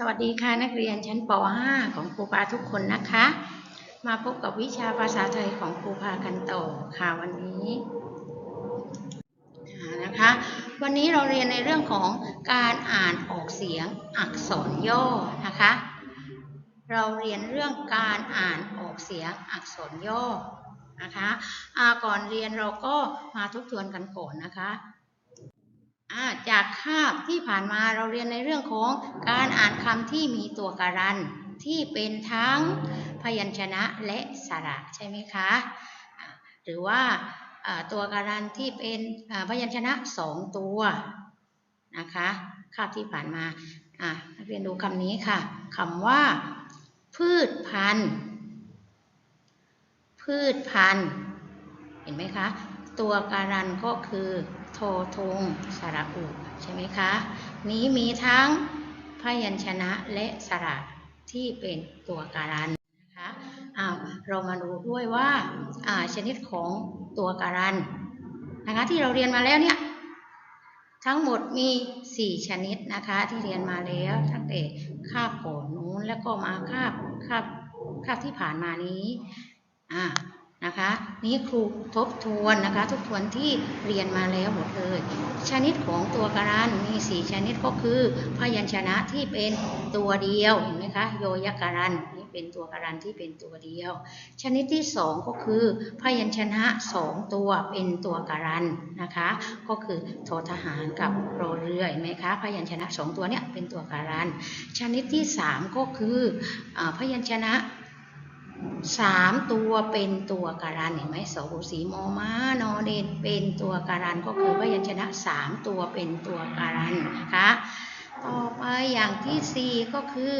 สวัสดีค่ะนักเรียนชั้นป .5 ของครูปาทุกคนนะคะ มาพบกับวิชาภาษาไทยของครูพากันต่อค่ะวันนี้นะคะ วันนี้เราเรียนในเรื่องของการอ่านออกเสียงอักษรย่อนะคะ เราเรียนเรื่องการอ่านออกเสียงอักษรย่อนะคะก่อนเรียนเราก็มาทบทวนกันก่อนนะคะ จากคาบที่ผ่านมาเราเรียนในเรื่องของการอ่านคำที่มีตัวการันที่เป็นทั้งพยัญชนะและสระใช่ไหมคะหรือว่าตัวการันที่เป็นพยัญชนะสองตัวนะคะคาบที่ผ่านมาอ่านักเรียนดูคำนี้ค่ะคำว่า พืชพันธุ์ พืชพันธุ์ เห็นไหมคะ ตัวการันก็คือ โททงสระอุใช่ไหมคะ นี้มีทั้งพยัญชนะและสระที่เป็นตัวการันนะคะอ้าวเรามาดูด้วยว่าอ่าชนิดของตัวการันนะคะที่เราเรียนมาแล้วเนี่ยทั้งหมดมี 4 ชนิดนะคะ ที่เรียนมาแล้วตั้งแต่คาบก่อนนู้นแล้วก็มาคาบคาบคาบที่ผ่านมานี้อ่า นะคะ นี่ครูทบทวนนะคะ ทบทวนที่เรียนมาแล้วหมดเลย ชนิดของตัวการันมี4ชนิดก็คือ พยัญชนะที่เป็นตัวเดียวเห็นไหมคะโยยการันนี่เป็นตัวการันที่เป็นตัวเดียว ชนิดที่2ก็คือ พยัญชนะ2ตัวเป็นตัวการันนะคะ ก็คือททหารกับโรเรือเห็นไหมคะพยัญชนะ2ตัวเนี่ยเป็นตัวการันชนิดที่3ก็คืออพยัญชนะ สามตัวเป็นตัวการันเห็นไหมสระสีมอมานอเดนเป็นตัวการันก็คือพยัญชนะสามตัวเป็นตัวการันนะคะต่อไปอย่างที่สี่ก็คือ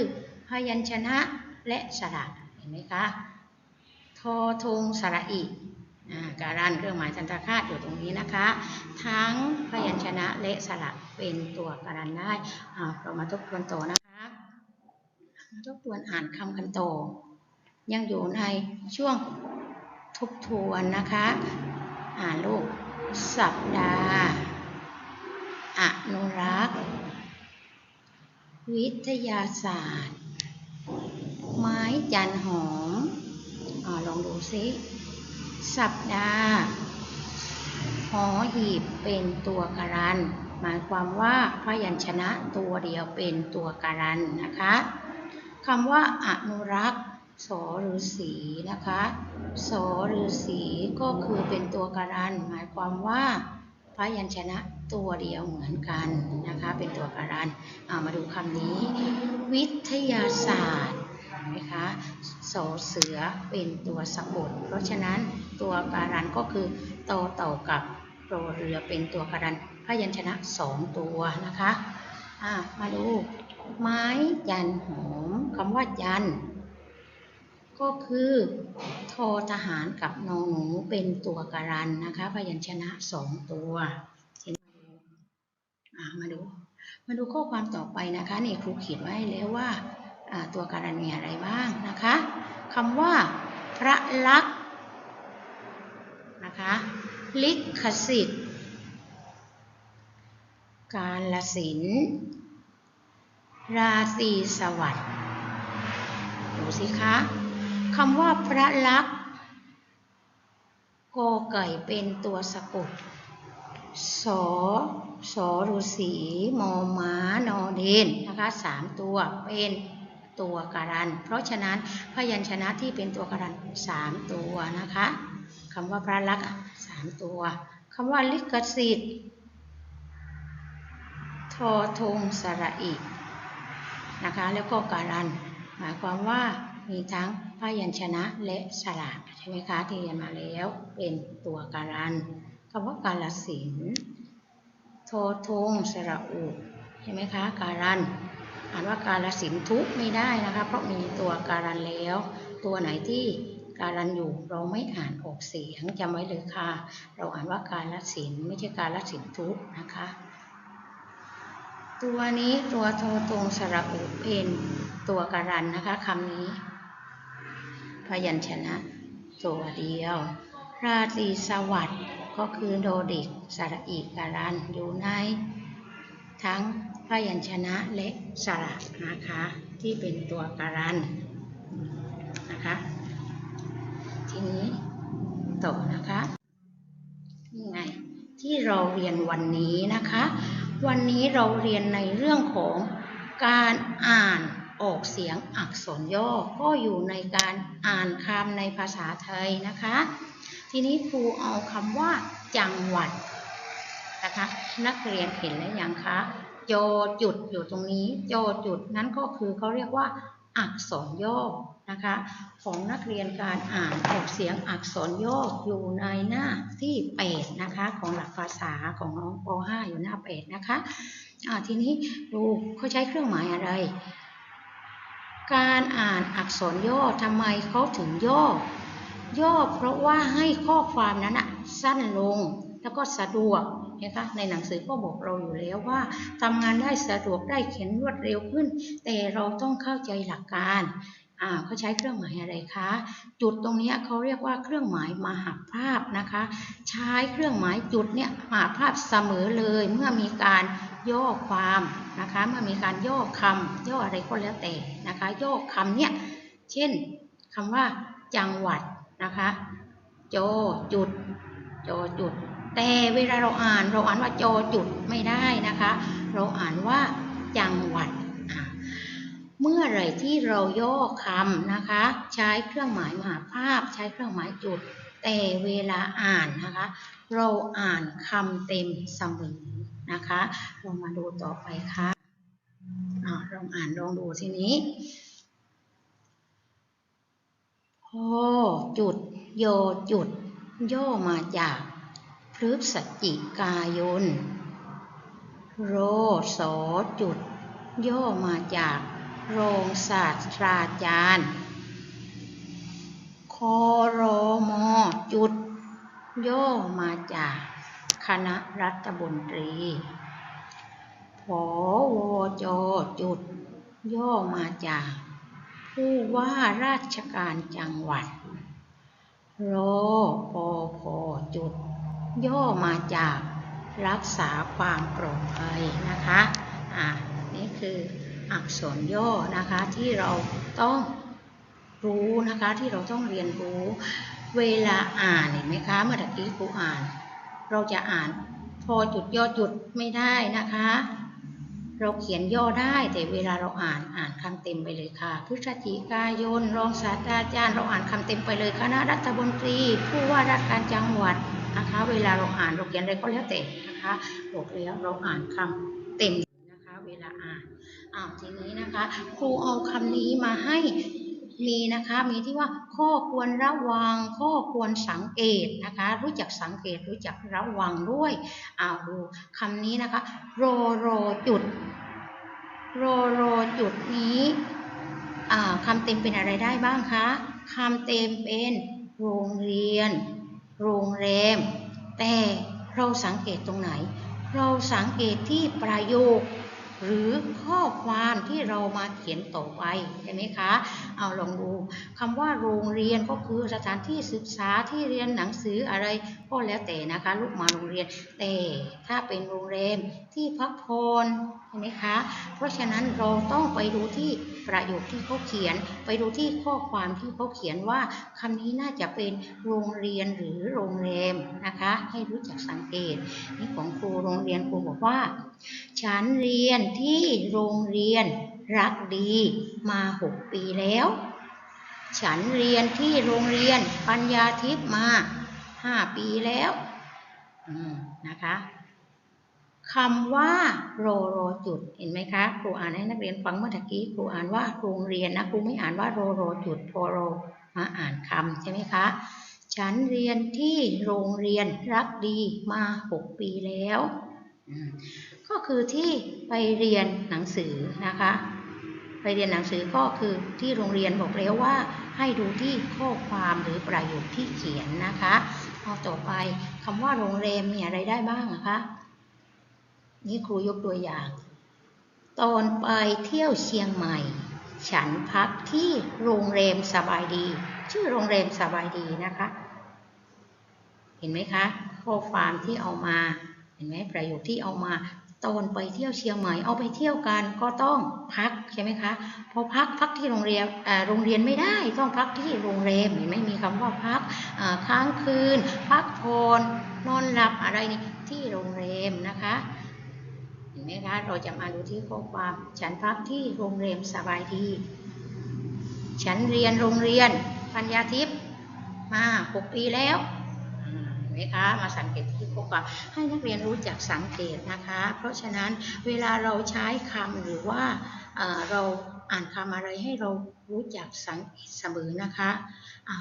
พยัญชนะและสระเห็นไหมคะทอทงสระอีการันเครื่องหมายทันตคาตอยู่ตรงนี้นะคะ ทั้งพยัญชนะและสระเป็นตัวการันได้เรามาทบทวนต่อนะคะทบทวนอ่านคำกันต่อ ยังอยู่ในช่วงทบทวนนะคะ อ่านลูก สัปดาห์อนุรักษ์ วิทยาศาสตร์ ไม้จันหอมอลองดูซิสัปดาห์หอหีบเป็นตัวการัน หมายความว่าพยัญชนะตัวเดียวเป็นตัวการันนะคะคำว่าอนุรักษ์ สอหรือสีนะคะสอหรือสีก็คือเป็นตัวการัน หมายความว่าพยัญชนะตัวเดียวเหมือนกันนะคะเป็นตัวการันเอามาดูคำนี้ วิทยาศาสตร์นไหมคะสอเสือเป็นตัวสะกดเพราะฉะนั้นตัวการันก็คือโตอเต่ากับโรเรือเป็นตัวการันพยัญชนะสองตัวนะคะะมาดูไม้ยันหอมคำว่ายัน ก็คือโททหารกับนอหนูเป็นตัวการันนะคะ พยัญชนะสองตัวมาดู มาดูข้อความต่อไปนะคะนี่ครูเขียนไว้แล้วว่าตัวการันมีอะไรบ้างนะคะคำว่า พระลักษณ์นะคะลิขสิทธิ์ การละศิลราตรีสวัสดิ์ดูสิคะ คำว่าพระลักษณ์กอไก่เป็นตัวสะกดสอสอฤษีมอม้านอเดนนะคะสามตัวเป็นตัวการัน เพราะฉะนั้นพยัญชนะที่เป็นตัวการันสามตัวนะคะคำว่าพระลักษณ์สามตัวคำว่าลิขสิทธิ์ทอทงสระอีนะคะแล้วก็การัน หมายความว่า มีทั้งพยัญชนะและสระใช่ไหมคะที่เรียนมาแล้วเป็นตัวการันคำว่าการศิลโททงสระอุใช่ไหมคะการันอ่านว่าการศิลทุกไม่ได้นะคะ เพราะมีตัวการันแล้ว ตัวไหนที่การันอยู่เราไม่อ่านออกเสียงจำไว้เลยค่ะ เราอ่านว่าการศิลไม่ใช่การศิลทุกนะคะตัวนี้ตัวโทตรงสระอุเป็นตัวการันนะคะคำนี้ พยัญชนะ ตัวเดียว ราตรีสวัสดิ์ก็คือโดดิกสระอีการันอยู่ใน ทั้งพยัญชนะและสระนะคะที่เป็นตัวการันนะคะทีนี้ต่อนะคะนี่ไงที่เราเรียนวันนี้นะคะ วันนี้เราเรียนในเรื่องของการอ่าน ออกเสียงอักษรย่อก็อยู่ในการอ่านคำในภาษาไทยนะคะ ทีนี้ครูเอาคำว่าจังหวัดนะคะ นักเรียนเห็นแล้วยังคะโจจุดอยู่ตรงนี้โจจุดนั้นก็คือเขาเรียกว่า อักษรย่อนะคะ ของนักเรียนการอ่านออกเสียงอักษรย่ออยู่ในหน้าที่8นะคะ ของหลักภาษาของน้องป .5 อยู่หน้า8นะคะทีนี้ดูเขาใช้เครื่องหมายอะไร การอ่านอักษรย่อทำไมเขาถึงย่อ ย่อเพราะว่าให้ข้อความนั้นอะสั้นลงแล้วก็สะดวกนะคะในหนังสือก็บอกเราอยู่แล้วว่าทำงานได้สะดวกได้เขียนรวดเร็วขึ้น แต่เราต้องเข้าใจหลักการอ่าเขาใช้เครื่องหมายอะไรคะ จุดตรงนี้เขาเรียกว่าเครื่องหมายมหาภาพนะคะ ใช้เครื่องหมายจุดเนี่ยมหาภาพเสมอเลยเมื่อมีการย่อความนะคะเมื่อมีการย่อคำย่ออะไรก็แล้วแต่นะคะย่อคำเนี่ยเช่นคำว่าจังหวัดนะคะโจจุดโจจุด แต่เวลาเราอ่านเราอ่านว่าโจจุดไม่ได้นะคะ เราอ่านว่าจังหวัด เมื่อไรที่เราย่อคำนะคะ ใช้เครื่องหมายมหาภาพ ใช้เครื่องหมายจุด แต่เวลาอ่านนะคะ เราอ่านคำเต็มเสมอ นะคะเรามาดูต่อไปค่ะอะลองอ่านลองดูทีนี้พอจุดโยจุด ย่อมาจากพฤศจิกายน โรสอจุด ย่อมาจากโรงศาสตราจารย์คอรมอจุด ย่อมาจาก คณะรัฐมนตรีผอวจจุด ย่อมาจาก ผู้ว่าราชการจังหวัดรอปพจุด ย่อมาจากรักษาความปลอดภัยนะคะ อ่า นี่คืออักษรย่อนะคะที่เราต้องรู้นะคะที่เราต้องเรียนรู้ เวลาอ่านเห็นไหมคะเมื่อกี้ครูอ่าน เราจะอ่านพอจุดย่อจุดไม่ได้นะคะ เราเขียนย่อได้แต่เวลาเราอ่านอ่านคำเต็มไปเลยค่ะ พฤศจิกายนรองศาสตราจารย์เราอ่านคำเต็มไปเลยคณะรัฐมนตรี ผู้ว่าราชการจังหวัดนะคะ เวลาเราอ่านเราเขียนอะไรก็แล้วแต่นะคะบอกแล้วเราอ่านคำเต็มนะคะ เวลาอ่านอ้าวทีนี้นะคะ ครูเอาคำนี้มาให้ มีนะคะมีที่ว่าข้อควรระวัง ข้อควรสังเกตนะคะ รู้จักสังเกตรู้จักระวังด้วยอ้าวดูคำนี้นะคะโรโรจุดโรโรจุดนี้อ่าคำเต็มเป็นอะไรได้บ้างคะคำเต็มเป็นโรงเรียน โรงแรม แต่เราสังเกตตรงไหน เราสังเกตที่ประโยค หรือข้อความที่เรามาเขียนต่อไปใช่ไหมคะเอาลองดูคำว่าโรงเรียนก็คือสถานที่ศึกษาที่เรียนหนังสืออะไรก็แล้วแต่นะคะลูกมาโรงเรียนแต่ถ้าเป็นโรงแรมที่พักผ่อนใช่ไหมคะ เพราะฉะนั้นเราต้องไปดูที่ประโยคที่เขาเขียน ไปดูที่ข้อความที่เขาเขียนว่าคำนี้น่าจะเป็นโรงเรียนหรือโรงแรมนะคะ ให้รู้จักสังเกตนี่ของครูโรงเรียนครูบอกว่า ฉันเรียนที่โรงเรียนรักดีมาหกปีแล้ว ฉันเรียนที่โรงเรียนปัญญาทิพย์มาห้าปีแล้วนะคะ คำว่าโรโรจุดเห็นไหมคะครูอ่านให้นักเรียนฟังเมื่อกี้ครูอ่านว่าโรงเรียนนะครูไม่อ่านว่าโรโรจุดพอโรมาอ่านคำใช่ไหมคะฉันเรียนที่โรงเรียนรักดีมาหกปีแล้ว ก็คือที่ไปเรียนหนังสือนะคะ ไปเรียนหนังสือก็คือที่โรงเรียนบอกแล้วว่า ให้ดูที่ข้อความหรือประโยคที่เขียนนะคะเอาต่อไปคำว่าโรงแรมมีอะไรได้บ้างนะคะ นี่ครูยกตัวอย่าง ตอนไปเที่ยวเชียงใหม่ ฉันพักที่โรงแรมสบายดี ชื่อโรงแรมสบายดีนะคะ เห็นไหมคะ ข้อความที่เอามา เห็นไหมประโยคที่เอามาตอนไปเที่ยวเชียงใหม่เอาไปเที่ยวกันก็ต้องพักใช่ไหมคะพอพักพักที่โรงเรียนโรงเรียนไม่ได้ต้องพักที่โรงแรมเห็นไหมมีคำว่าพักค้างคืน พักผ่อนนอนหลับอะไรนี่ที่โรงแรมนะคะ ห็นไหมคะเราจะมาดูที่ข้อความ ฉันพักที่โรงแรมสบายดี ฉันเรียนโรงเรียนปัญญาทิพย์มาหกปีแล้วนไหมคะมาสังเกตที่ข้อความให้นักเรียนรู้จักสังเกตนะคะ เพราะฉะนั้นเวลาเราใช้คำหรือว่าเราอ่านคำอะไรให้เรารู้จักสังเกตเสมอนะคะ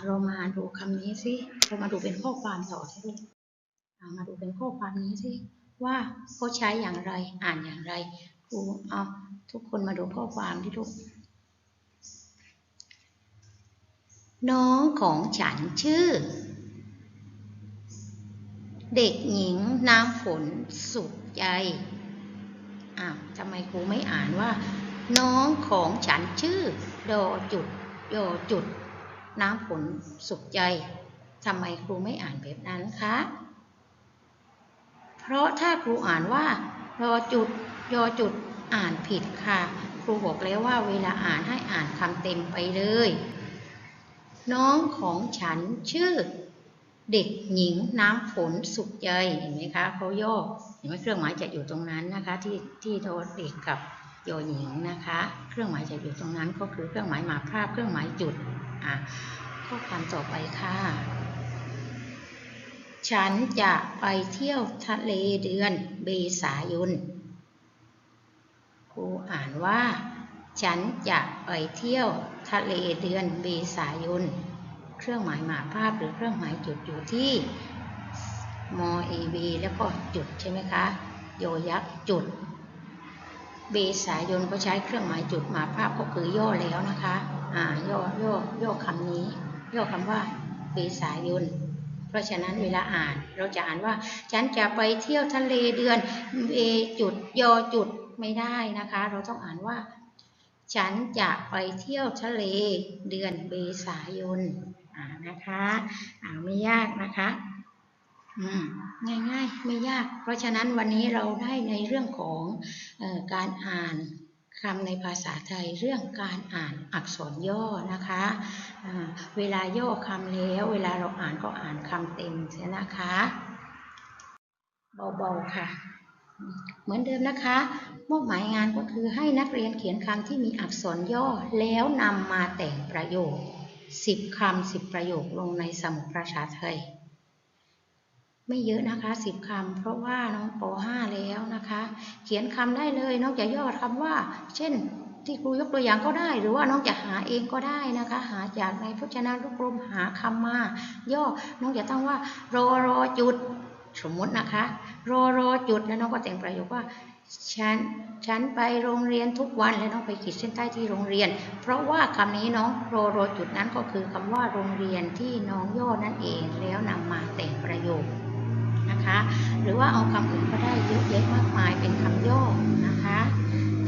เรามาดูคำนี้สิเรามาดูเป็นข้อความต่อที่ลูกมาดูเป็นข้อความนี้สิ ว่าเขาใช้อย่างไรอ่านอย่างไรครูเอาทุกคนมาดูข้อความที่ลูกน้องของฉันชื่อ เด็กหญิงน้ำฝนสุขใจอ้าวทำไมครูไม่อ่านว่า น้องของฉันชื่อดอจุดโยจุด น้ำฝนสุขใจทำไมครูไม่อ่านแบบนั้นคะ เพราะถ้าครูอ่านว่าดอจุดโยจุดอ่านผิดค่ะ ครูบอกแล้วว่าเวลาอ่านให้อ่านคำเต็มไปเลย น้องของฉันชื่อเด็กหญิงน้ำฝนสุขใจเห็นไหมคะเขาย่อเห็นไหมเครื่องหมายจะอยู่ตรงนั้นนะคะ ที่ที่โทษเด็กกับโยหญิงนะคะ เครื่องหมายจะอยู่ตรงนั้นก็คือเครื่องหมายมาภาพเครื่องหมายจุดอะข้อความต่อไปค่ะ ฉันจะไปเที่ยวทะเลเดือนเบษายน ครูอ่านว่า ฉันจะไปเที่ยวทะเลเดือนเบษายน เครื่องหมายหมาภาพหรือเครื่องหมายจุดอยู่ที่มอ a b แล้วก็จุดใช่ไหมคะ โยยักษ์จุด เบษายนก็ใช้เครื่องหมายจุดหมาภาพก็คือย่อแล้วนะคะ อ่า ย่อย่อย่อคำนี้ ย่อคำว่าเบษายน ราะฉะนั้นเวลาอ่านเราจะอ่านว่า ฉันจะไปเที่ยวทะเลเดือนเบจุดยอจุดไม่ได้นะคะ เราต้องอ่านว่า ฉันจะไปเที่ยวทะเลเดือนเบษายนอ่านะคะอ่าไม่ยากนะคะง่ายๆ ไม่ยาก เพราะฉะนั้นวันนี้เราได้ในเรื่องของออการอ่าน คำในภาษาไทยเรื่องการอ่านอักษรย่อนะคะอ่าเวลาย่อคำแล้ว เวลาเราอ่านก็อ่านคำเต็มเสียนะคะ เบาๆค่ะ เหมือนเดิมนะคะมอบหมายงานก็คือให้นักเรียนเขียนคำที่มีอักษรย่อแล้วนำมาแต่งประโยค 10คำ10 ประโยคลงในสมุดภาษาไทย ไม่เยอะนะคะ10คำเพราะว่าน้องป .5 แล้วนะคะ เขียนคำได้เลยน้องจะย่อคำว่า เช่นที่ครูยกตัวอย่างก็ได้ หรือว่าน้องจะหาเองก็ได้นะคะ หาจากในพจนานุกรมหาคำมา ย่อน้องจะตั้งว่ารอรอจุดสมมตินะคะ รอรอจุดแล้วน้องก็แต่งประโยคว่าฉันฉันไปโรงเรียนทุกวันแล้วน้องไปขีดเส้นใต้ที่โรงเรียน เพราะว่าคำนี้น้องโรโรจุดนั้นก็คือคำว่าโรงเรียนที่น้องย่อนั่นเอง แล้วนำมาแต่งประโยค นะคะ หรือว่าเอาคำอื่นก็ได้เยอะแยะมากมายเป็นคำย่อนะคะ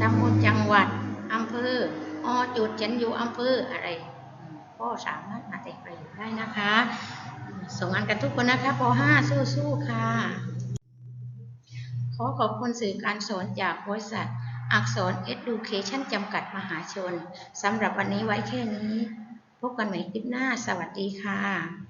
ตำบลจังหวัดอำเภออจุดฉันอยู่อำเภออะไร ก็สามารถมาแต่งประโยคได้นะคะ ส่งงานกันทุกคนนะคะป .5 สู้ๆค่ะ ขอขอบคุณสื่อการสอนจากบริษัทอักษร Education จำกัดมหาชน สำหรับวันนี้ไว้แค่นี้ พบกันใหม่คลิปหน้า สวัสดีค่ะ